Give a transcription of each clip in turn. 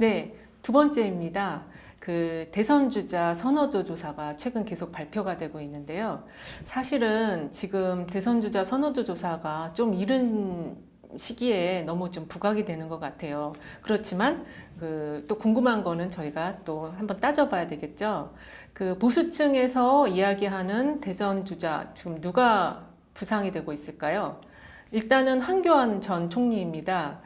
네, 두 번째입니다. 그 대선 주자 선호도 조사가 최근 계속 발표가 되고 있는데요. 사실은 지금 대선 주자 선호도 조사가 좀 이른 시기에 너무 좀 부각이 되는 것 같아요. 그렇지만 그 또 궁금한 거는 저희가 또 한번 따져봐야 되겠죠. 그 보수층에서 이야기하는 대선 주자 지금 누가 부상이 되고 있을까요? 일단은 황교안 전 총리입니다.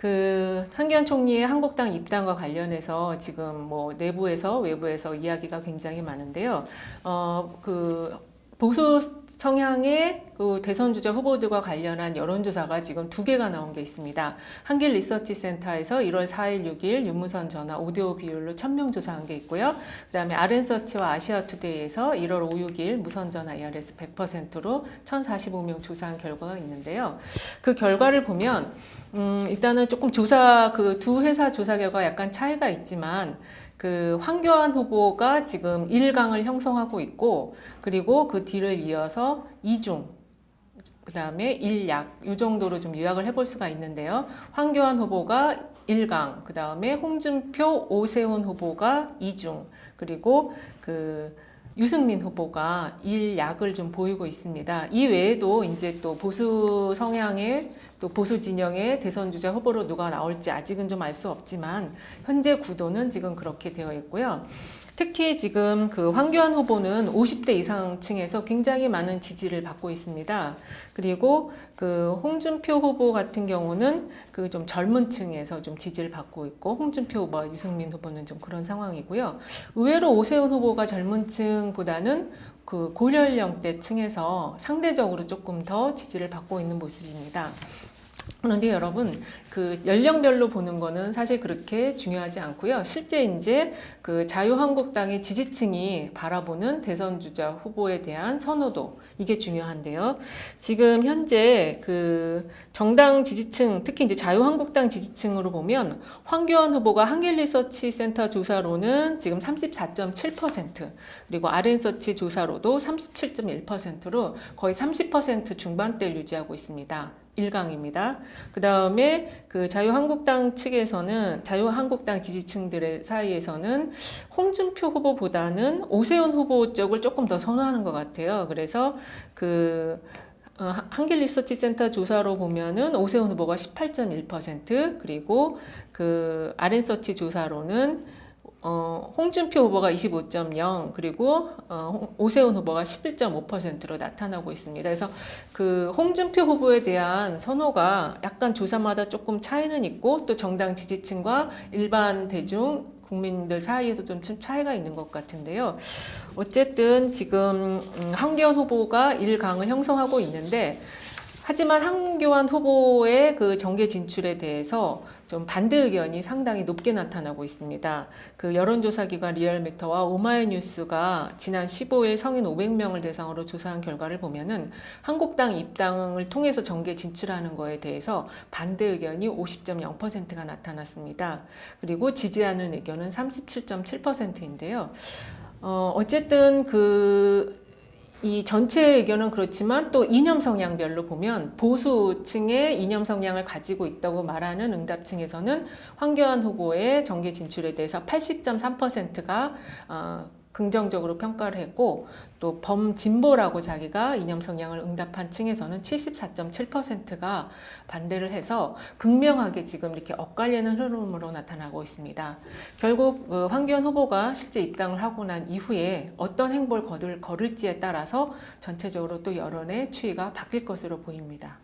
그 한기현 총리의 한국당 입당과 관련해서 지금 뭐 내부에서 외부에서 이야기가 굉장히 많은데요. 어, 그 보수 성향의 그 대선 주자 후보들과 관련한 여론조사가 지금 두 개가 나온 게 있습니다. 한길 리서치 센터에서 1월 4일, 6일 유무선 전화 오디오 비율로 1000명 조사한 게 있고요. 그다음에 아른서치와 아시아 투데이에서 1월 5, 6일 무선 전화 ARS 100%로 1045명 조사한 결과가 있는데요. 그 결과를 보면 음, 일단은 조금 조사 그 두 회사 조사 결과 약간 차이가 있지만 그 황교안 후보가 지금 1강을 형성하고 있고 그리고 그 뒤를 이어서 2중 그 다음에 1약 이 정도로 좀 요약을 해볼 수가 있는데요. 황교안 후보가 1강, 그 다음에 홍준표, 오세훈 후보가 2중, 그리고 그 유승민 후보가 1약을 좀 보이고 있습니다. 이 외에도 이제 또 보수 성향의 또 보수 진영의 대선 주자 후보로 누가 나올지 아직은 좀 알 수 없지만 현재 구도는 지금 그렇게 되어 있고요. 특히 지금 그 황교안 후보는 50대 이상층에서 굉장히 많은 지지를 받고 있습니다. 그리고 그 홍준표 후보 같은 경우는 그 좀 젊은 층에서 좀 지지를 받고 있고 홍준표 후보, 유승민 후보는 좀 그런 상황이고요. 의외로 오세훈 후보가 젊은 층 보다는 그 고연령대 층에서 상대적으로 조금 더 지지를 받고 있는 모습입니다. 그런데 여러분 그 연령별로 보는 거는 사실 그렇게 중요하지 않고요. 실제 이제 그 자유한국당의 지지층이 바라보는 대선 주자 후보에 대한 선호도 이게 중요한데요. 지금 현재 그 정당 지지층 특히 이제 자유한국당 지지층으로 보면 황교안 후보가 한길리서치 센터 조사로는 지금 34.7% 그리고 아랜서치 조사로도 37.1%로 거의 30% 중반대를 유지하고 있습니다. 1강입니다. 그 다음에 그 자유한국당 측에서는 자유한국당 지지층들의 사이에서는 홍준표 후보보다는 오세훈 후보 쪽을 조금 더 선호하는 것 같아요. 그래서 그 어, 한길 리서치 센터 조사로 보면은 오세훈 후보가 18.1% 그리고 그 아랜서치 조사로는 어, 홍준표 후보가 25.0 그리고 어, 홍- 오세훈 후보가 11.5%로 나타나고 있습니다. 그래서 그 홍준표 후보에 대한 선호가 약간 조사마다 조금 차이는 있고 또 정당 지지층과 일반 대중 국민들 사이에서 좀참 차이가 있는 것 같은데요. 어쨌든 지금 음, 황교안 후보가 1강을 형성하고 있는데 하지만 한교안 후보의 그 정계 진출에 대해서 좀 반대 의견이 상당히 높게 나타나고 있습니다. 그 여론조사 기관 리얼미터와 오마이뉴스가 지난 15일 성인 500명을 대상으로 조사한 결과를 보면은 한국당 입당을 통해서 정계 진출하는 거에 대해서 반대 의견이 50.0%가 나타났습니다. 그리고 지지하는 의견은 37.7%인데요. 어, 어쨌든 그 이 전체 의견은 그렇지만 또 이념 성향별로 보면 보수층의 이념 성향을 가지고 있다고 말하는 응답층에서는 황교안 후보의 정계 진출에 대해서 80.3%가 어, 긍정적으로 평가를 했고 또 범진보라고 자기가 이념 성향을 응답한 층에서는 74.7%가 반대를 해서 극명하게 지금 이렇게 엇갈리는 흐름으로 나타나고 있습니다. 결국 어, 황교안 후보가 실제 입당을 하고 난 이후에 어떤 행보를 거둘, 걸을지에 따라서 전체적으로 또 여론의 추이가 바뀔 것으로 보입니다.